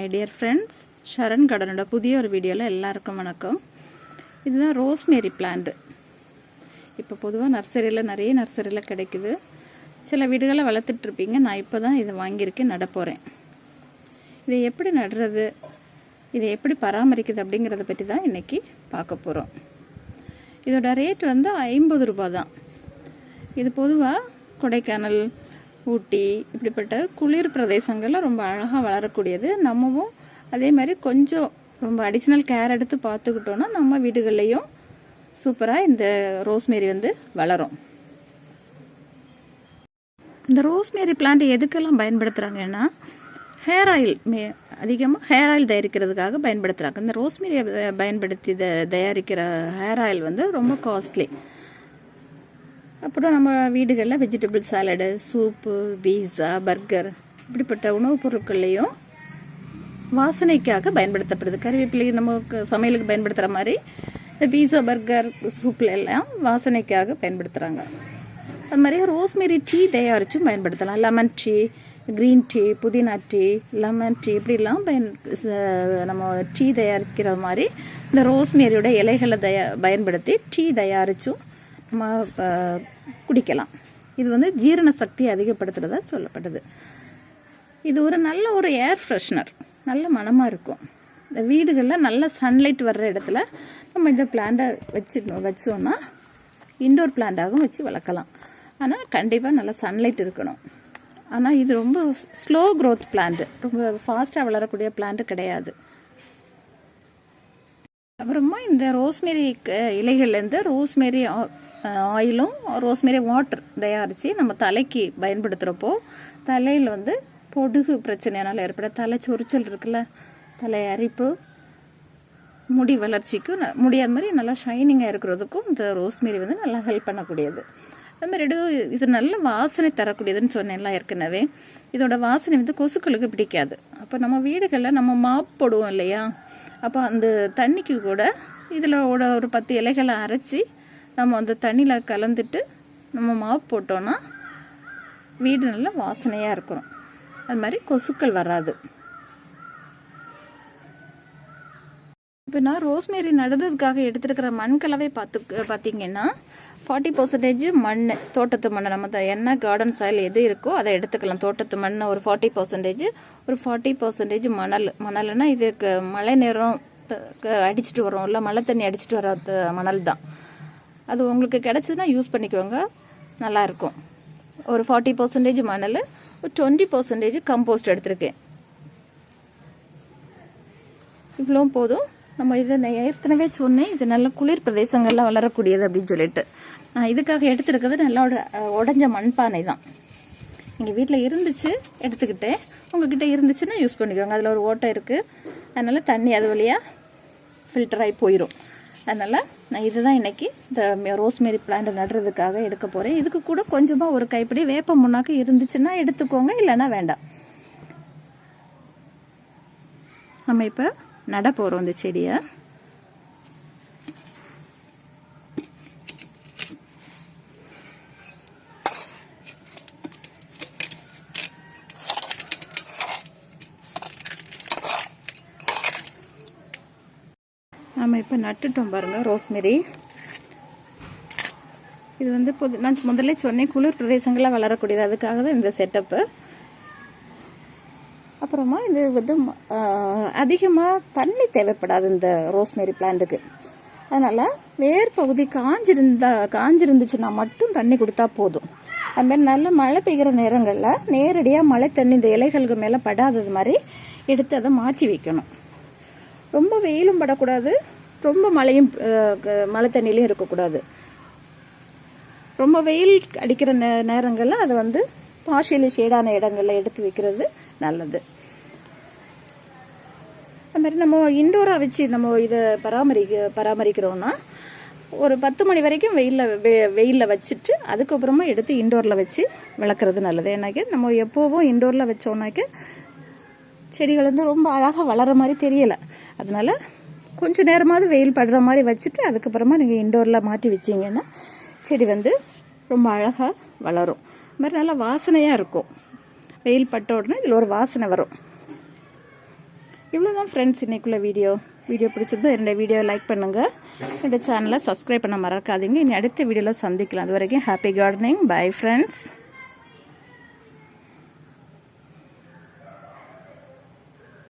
My dear friends Sharan கடனோட புதிய ஒரு வீடியோவில் எல்லாருக்கும் வணக்கம். இதுதான் ரோஸ்மேரி பிளான்ட் இப்போ பொதுவாக நர்சரியில் நிறைய நர்சரியில் கிடைக்குது. சில வீடுகளை வளர்த்துட்ருப்பீங்க நான் இப்போ தான் இதை வாங்கியிருக்கேன் நடப்போகிறேன் இதை எப்படி நடுறது? இதை எப்படி பராமரிக்குது அப்படிங்கிறத பற்றி தான் இன்றைக்கி பார்க்க போகிறோம் இதோட ரேட் வந்து ஐம்பது ரூபாய் தான். இது பொதுவாக கொடைக்கானல் ஊட்டி இப்படிப்பட்ட குளிர் பிரதேசங்களில் ரொம்ப அழகாக வளரக்கூடியது. நம்மவும் அதே மாதிரி கொஞ்சம் ரொம்ப அடிஷ்னல் கேர் எடுத்து பார்த்துக்கிட்டோன்னா நம்ம வீடுகள்லேயும் சூப்பராக இந்த ரோஸ்மேரி வந்து வளரும். இந்த ரோஸ்மேரி பிளான்ட் எதுக்கெல்லாம் பயன்படுத்துகிறாங்கன்னா ஹேர் ஆயில் மே அதிகமாக ஹேர் ஆயில் தயாரிக்கிறதுக்காக பயன்படுத்துகிறாங்க இந்த ரோஸ்மேரியை பயன்படுத்தி த தயாரிக்கிற ஹேர் ஆயில் வந்து ரொம்ப காஸ்ட்லி அப்புறம் நம்ம வீடுகளில் vegetable salad soup pizza burger இப்படிப்பட்ட உணவுப் பொருட்கள்லையும் வாசனைக்காக பயன்படுத்தப்படுது. கறிவேப்பிலை நமக்கு சமையலுக்கு பயன்படுத்துகிற மாதிரி இந்த பீஸா பர்கர் சூப்பில் எல்லாம் வாசனைக்காக பயன்படுத்துகிறாங்க அது மாதிரி ரோஸ்மேரி டீ தயாரித்தும் பயன்படுத்தலாம். லெமன் டீ க்ரீன் டீ புதினா டீ லெமன் டீ இப்படிலாம் பயன் நம்ம டீ தயாரிக்கிற மாதிரி இந்த ரோஸ்மேரியோட இலைகளை தயா பயன்படுத்தி டீ தயாரித்தும் குடிக்கலாம். இது வந்து ஜீரண சக்தி அதிகப்படுத்துகிறதா சொல்லப்படுது இது ஒரு நல்ல ஒரு ஏர் ஃப்ரெஷ்னர் நல்ல மனமாக இருக்கும். இந்த வீடுகளில் நல்ல சன்லைட் வர்ற இடத்துல நம்ம இந்த பிளான்ட்டை வச்சு வச்சோன்னா இண்டோர் பிளான்ட்டாகவும் வச்சு வளர்க்கலாம். ஆனால் கண்டிப்பாக நல்ல சன்லைட் இருக்கணும். ஆனால் இது ரொம்ப ஸ்லோ க்ரோத் பிளான்ட்டு ரொம்ப ஃபாஸ்ட்டாக வளரக்கூடிய பிளான்ட்டு கிடையாது. அப்புறமா இந்த ரோஸ்மேரி க- இலைகள்லேருந்து ரோஸ்மேரி ஆ- ஆயிலும் ரோஸ்மேரி வாட்டர் தயாரித்து நம்ம தலைக்கு பயன்படுத்துகிறப்போ தலையில் வந்து பொடுகு பிரச்சனையினால் ஏற்பட தலை சொரிச்சல் இருக்குல்ல தலை அரிப்பு முடி வளர்ச்சிக்கும் ந- முடி அது மாதிரி நல்லா ஷைனிங்காக இருக்கிறதுக்கும் இந்த ரோஸ்மேரி வந்து நல்லா ஹெல்ப் பண்ணக்கூடியது. அது மாதிரி இது இது நல்ல வாசனை தரக்கூடியதுன்னு சொன்னேன்ல ஏற்கனவே. இதோட வாசனை வந்து கொசுக்களுக்கு பிடிக்காது. அப்போ நம்ம வீடுகளில் நம்ம மாப் போடுவோம் இல்லையா? அப்போ அந்த தண்ணிக்கு கூட இதில் ஒரு பத்து இலைகளை அரைச்சி நம்ம அந்த தண்ணியில் கலந்துட்டு நம்ம மாப் போட்டோன்னா வீடு நல்லா வாசனையாக இருக்கும். அது மாதிரி கொசுக்கள் வராது. இப்போ நான் ரோஸ்மேரி நடுறதுக்காக எடுத்துருக்கிற மண் கலவை பார்த்து பார்த்தீங்கன்னா ஃபார்ட்டி பர்சன்டேஜ் மண் தோட்டத்து மண் நம்ம த- என்ன கார்டன் சாயில் எது இருக்கோ அதை எடுத்துக்கலாம். தோட்டத்து மண் ஒரு ஃபார்ட்டி பர்சன்டேஜ் ஒரு ஃபார்ட்டி பர்சன்டேஜ் மணல் மணல்னா இதுக்கு மழை நேரம் அடிச்சுட்டு க- அடிச்சிட்டு வரோம்ல மழை தண்ணி அடிச்சிட்டு வர மணல் தான். அது உங்களுக்கு கிடச்சதுன்னா யூஸ் பண்ணிக்கோங்க. நல்லாயிருக்கும். ஒரு ஃபார்ட்டி பர்சன்டேஜ் மணல் ஒரு டுவெண்ட்டி பர்சன்டேஜ் கம்போஸ்ட் எடுத்திருக்கேன். இவ்வளோ போதும். நம்ம இதை நான் ஏற்கனவே சொன்னேன். இது நல்ல குளிர் பிரதேசங்கள்லாம் வளரக்கூடியது அப்படின்னு சொல்லிட்டு. நான் இதுக்காக எடுத்துருக்கிறது நல்லா உட- மண்பானை தான். எங்கள் வீட்டில் இருந்துச்சு எடுத்துக்கிட்டேன். உங்ககிட்ட இருந்துச்சுன்னா யூஸ் பண்ணிக்கோங்க. அதில் ஒரு ஓட்டை இருக்குது அதனால் தண்ணி அது வழியாக ஃபில்டர் ஆகி போயிடும் அதனால் நான் இதுதான் இன்றைக்கி இந்த ரோஸ்மேரி பிளான்ட் நடுறதுக்காக எடுக்க போகிறேன் இதுக்கு கூட கொஞ்சமாக ஒரு கைப்பிடி வேப்ப முன்னாக்கு இருந்துச்சுன்னா எடுத்துக்கோங்க இல்லைன்னா வேண்டாம். நம்ம இப்போ நட போகிறோம் இந்த செடியை. நம்ம இப்போ நட்டுட்டோம் பாருங்கள் ரோஸ்மெரி. இது வந்து பொது நான் முதல்ல சொன்னேன் குளிர் பிரதேசங்களில் வளரக்கூடியது. அதுக்காக தான் இந்த செட்டப்பு அப்புறமா இது வந்து அதிகமாக தண்ணி தேவைப்படாது இந்த ரோஸ்மேரி பிளான்ட்டுக்கு அதனால் வேர் பகுதி காஞ்சிருந்தா காஞ்சிருந்துச்சுன்னா மட்டும் தண்ணி கொடுத்தா போதும். அதுமாரி நல்ல மழை பெய்கிற நேரங்களில் நேரடியாக மழை தண்ணி இந்த இலைகளுக்கு மேலே படாதது மாதிரி எடுத்து அதை மாற்றி வைக்கணும். ரொம்ப வெயிலும் படக்கூடாது. ரொம்ப மழையும் க- மழை தண்ணிலையும் இருக்கக்கூடாது. ரொம்ப வெயில் அடிக்கிற நே நேரங்களில் அதை வந்து பார்ஷியலி ஷேடான இடங்களில் எடுத்து வைக்கிறது நல்லது. அது மாதிரி நம்ம இண்டோராக வச்சு நம்ம இதை பராமரிக்க பராமரிக்கிறோம்னா ஒரு பத்து மணி வரைக்கும் வெயிலில் வெ வெயிலில் வச்சுட்டு அதுக்கப்புறமா எடுத்து இண்டோரில் வச்சு வளர்க்குறது நல்லது. ஏன்னாக்க நம்ம எப்போவும் இண்டோரில் வச்சோன்னாக்க செடிகள் வந்து ரொம்ப அழகாக வளர மாதிரி தெரியலை. அதனால கொஞ்சம் நேரமாவது வெயில் படுற மாதிரி வச்சுட்டு அதுக்கப்புறமா நீங்கள் இன்டோரில் மாட்டி வச்சீங்கன்னா செடி வந்து ரொம்ப அழகாக வளரும். இது மாதிரி நல்லா வாசனையாக இருக்கும். வெயில் பட்ட உடனே இதில் ஒரு வாசனை வரும். இவ்வளோதான் ஃப்ரெண்ட்ஸ் இன்றைக்குள்ள வீடியோ வீடியோ பிடிச்சிருந்தா என்னோட வீடியோ லைக் பண்ணுங்கள் என்னோடய சேனலை சப்ஸ்கிரைப் பண்ண மறக்காதீங்க. இனி அடுத்த வீடியோவில் சந்திக்கலாம். அது வரைக்கும் ஹாப்பி கார்டனிங் பை ஃப்ரெண்ட்ஸ்